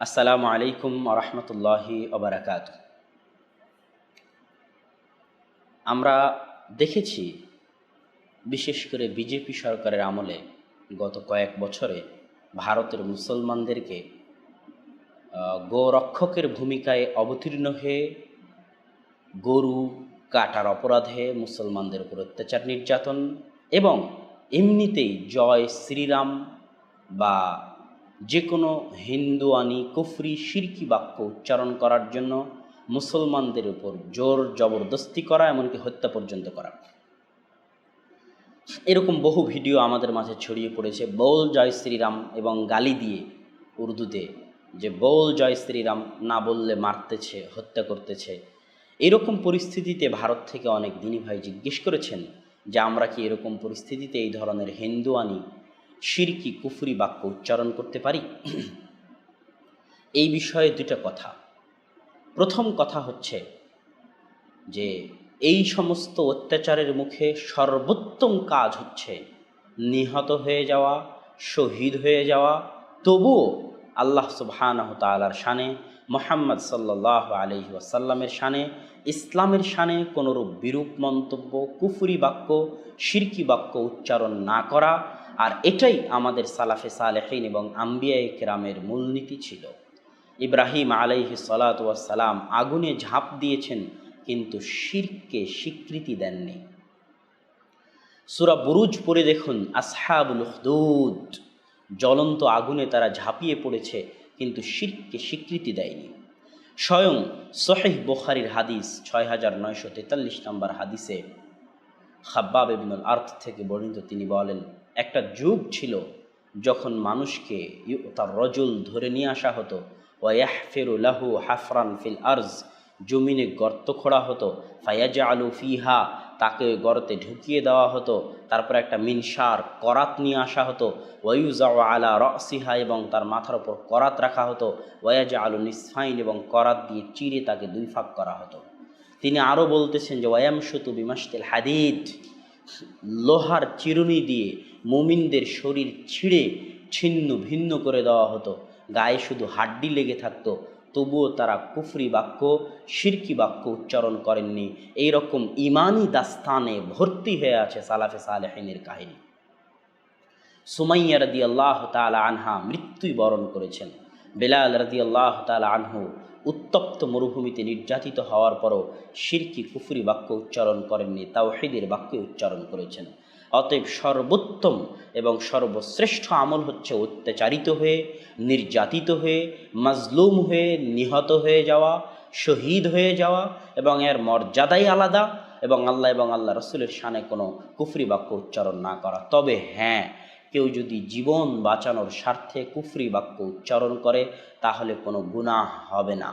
আসসালামু আলাইকুম রহমতুল্লাহি ওবরাকাত আমরা দেখেছি, বিশেষ করে বিজেপি সরকারের আমলে গত কয়েক বছরে ভারতের মুসলমানদেরকে গোরক্ষকের ভূমিকায় অবতীর্ণ হয়ে গরু কাটার অপরাধে মুসলমানদের উপর অত্যাচার, নির্যাতন এবং এমনিতেই জয় শ্রীরাম বা যে কোনো হিন্দুয়ানি কুফরি শিরকি বাক্য উচ্চারণ করার জন্য মুসলমানদের উপর জোর জবরদস্তি করা, এমনকি হত্যা পর্যন্ত করা। এরকম বহু ভিডিও আমাদের মাঝে ছড়িয়ে পড়েছে। বৌল জয় শ্রীরাম এবং গালি দিয়ে উর্দুতে যে বৌল জয় শ্রীরাম না বললে মারতেছে, হত্যা করতেছে। এরকম পরিস্থিতিতে ভারত থেকে অনেক দিনী ভাই জিজ্ঞেস করেছেন যে, আমরা কি এরকম পরিস্থিতিতে এই ধরনের হিন্দুয়ানি শিরকি কুফরি বাক্য উচ্চারণ করতে পারি? এই বিষয়ে দুটা কথা। প্রথম কথা হচ্ছে যে, এই সমস্ত অত্যাচারের মুখে সর্বোত্তম কাজ হচ্ছে নিহত হয়ে যাওয়া, শহীদ হয়ে যাওয়া। তবুও আল্লাহ সুবহানাহ তালার শানে, মোহাম্মদ সাল্লাহ আলহি ওয়াসাল্লামের শানে, ইসলামের শানে কোনোরূপ বিরূপ মন্তব্য, কুফুরি বাক্য শিরকি বাক্য উচ্চারণ না করা আর এটাই আমাদের সালাফে সালেহিন এবং আম্বিয়া কেরামের মূলনীতি ছিল। ইব্রাহিম আলাইহি সালাম আগুনে ঝাঁপ দিয়েছেন, কিন্তু শিরকে স্বীকৃতি দেননি। সুরা বুরুজ পড়ে দেখুন, আসহাবুল হুদুদ, জ্বলন্ত আগুনে তারা ঝাঁপিয়ে পড়েছে, কিন্তু শিরকে স্বীকৃতি দেয়নি। স্বয়ং সহেহ বোখারির হাদিস ছয় হাজার নয়শো তেতাল্লিশ নম্বর হাদিসে খাব্বাব ইবনুল আর্থ থেকে বর্ণিত তিনি বলেন একটা যুগ ছিল যখন মানুষকে তার রজুল ধরে নিয়ে আসা হতো ওয়াহফেরু লাহু হাফরান ফিল আর্জ, জমিনে গর্ত খোঁড়া হতো ফায়াজা আলু ফিহা, তাকে গর্তে ঢুকিয়ে দেওয়া হতো, তারপর একটা মিনসার করাত নিয়ে আসা হতো ওয়ুজা আলা রসিহা এবং তার মাথার ওপর করাত রাখা হতো ওয়াজা আলু নিসফাইন এবং করাত দিয়ে চিরে তাকে দুই ফাঁক করা হতো। তিনি আরও বলতেছেন যে ওয়ামসুতু বিমাস্তিল হাদিদ, লোহার চিরুনি দিয়ে মুমিনদের শরীর ছিঁড়ে ছিন্ন ভিন্ন করে দেওয়া হতো। গায়ে শুধু হাড্ডি লেগে থাকতো। তবুও তারা কুফরি বাক্য শিরকি বাক্য উচ্চারণ করেননি। এই রকম ইমানি দাস্তানে ভর্তি হয়ে আছে সালাফে সালেহিনের কাহিনী। সুমাইয়া রদি আল্লাহ তালা আনহা মৃত্যুই বরণ করেছেন। বেলাল রদি আল্লাহ তালা আনহু উত্তপ্ত মরুভূমিতে নির্যাতিত হওয়ার পরও শিরকি কুফরি বাক্য উচ্চারণ করেননি, তাওহিদের বাক্য উচ্চারণ করেছেন। অতএব সর্বোত্তম এবং সর্বশ্রেষ্ঠ আমল হচ্ছে অত্যাচারিত হয়ে, নির্যাতিত হয়ে, মাজলুম হয়ে, নিহত হয়ে যাওয়া, শহীদ হয়ে যাওয়া এবং এর মর্যাদাই আলাদা এবং আল্লাহ এবং আল্লাহ রসুলের সানে কোনো কুফরি বাক্য উচ্চারণ না করা। তবে হ্যাঁ কেউ যদি জীবন বাঁচানোর স্বার্থে কুফরি বাক্য উচ্চারণ করে, তাহলে কোনো গুনাহ হবে না।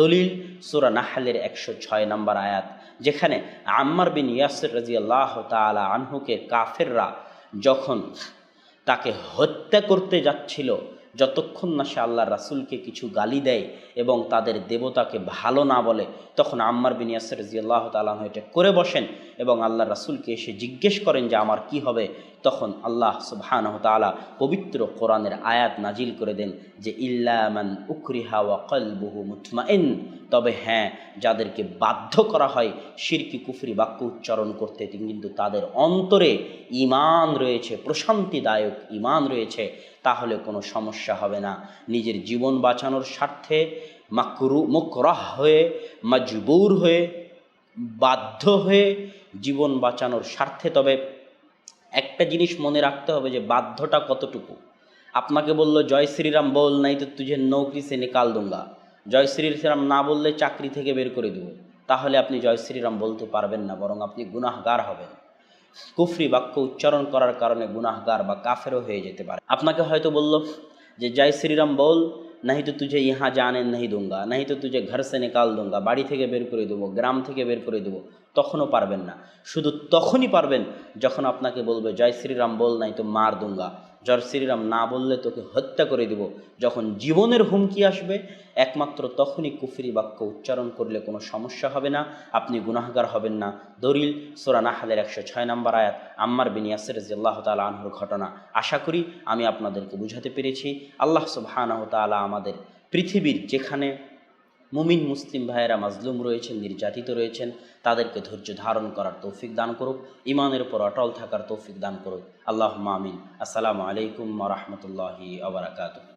দলিল সুরা নাহালের একশো ছয় নম্বর আয়াত, যেখানে আম্মার বিন ইয়াসির রাজি আল্লাহ তালা আনহুকে কাফেররা যখন তাকে হত্যা করতে যাচ্ছিল, যতক্ষণ না সে আল্লাহ রাসুলকে কিছু গালি দেয় এবং তাদের দেবতাকে ভালো না বলে, তখন আম্মার বিন ইয়াসির আল্লাহ তালাহ এটা করে বসেন এবং আল্লাহ রাসুলকে এসে জিজ্ঞেস করেন যে, আমার কি হবে? তখন আল্লাহ সুবহানাহু তাআলা পবিত্র কোরআনের আয়াত নাজিল করে দেন যে ইল্লামান উকরিহা ওয়া কলবুহু মুতমাইন। তবে হ্যাঁ যাদেরকে বাধ্য করা হয় শিরকি কুফরি বাক্য উচ্চারণ করতে কিন্তু তাদের অন্তরে ইমান রয়েছে, প্রশান্তিদায়ক ইমান রয়েছে। তাহলে কোনো সমস্যা হবে না। নিজের জীবন বাঁচানোর স্বার্থে মাকরু, মুকরাহ হয়ে, মজবুর হয়ে, বাধ্য হয়ে জীবন বাঁচানোর স্বার্থে তবে একটা জিনিস মনে রাখতে হবে যে বাধ্যটা কতটুকু? আপনাকে বলল, জয় শ্রীরাম, বল, নাই তো তুঝে নৌকরি সে নিকাল দুঙ্গা। জয় শ্রীরাম না বললে চাকরি থেকে বের করে দেব। তাহলে আপনি জয় শ্রীরাম বলতে পারবেন না, বরং আপনি গুনাহগার হবেন। কুফরি বাক্য উচ্চারণ করার কারণে গুনাহগার বা কাফেরও হয়ে যেতে পারে। আপনাকে হয়তো বলল যে, জয় শ্রীরাম, বল নাহি তো তুঝে ইহা জানেন নাহি দুঙ্গা নাহি তো তুঝে ঘর সে নিকাল দুঙ্গা বাড়ি থেকে বের করে দেবো, গ্রাম থেকে বের করে দেবো, তখনও পারবেন না। শুধু তখনই পারবেন যখন আপনাকে বলবে, জয় শ্রীরাম, বল নাই তো মার দুঙ্গা। জয় শ্রীরাম না বললে তোকে হত্যা করে দিব। যখন জীবনের হুমকি আসবে, একমাত্র তখনই কুফরি বাক্য উচ্চারণ করলে কোনো সমস্যা হবে না, আপনি গুনাহগার হবেন না। দরিল সোরা নাহালের একশো ছয় নম্বর আয়াত, আম্মার বিন ইয়াসির আল্লাহ তালা আনহুর ঘটনা। আশা করি আমি আপনাদেরকে বুঝাতে পেরেছি। আল্লাহ সুবহানাহ তালা আমাদের পৃথিবীর যেখানে মুমিন মুসলিম ভাইয়েরা মাজলুম রয়েছেন, নির্যাতিত রয়েছেন, তাদেরকে ধৈর্য ধারণ করার তৌফিক দান করুক, ইমানের উপর অটল থাকার তৌফিক দান করুক। আল্লাহ মামিন আসসালামু আলাইকুম রহমতুল্লাহি আবরাকাত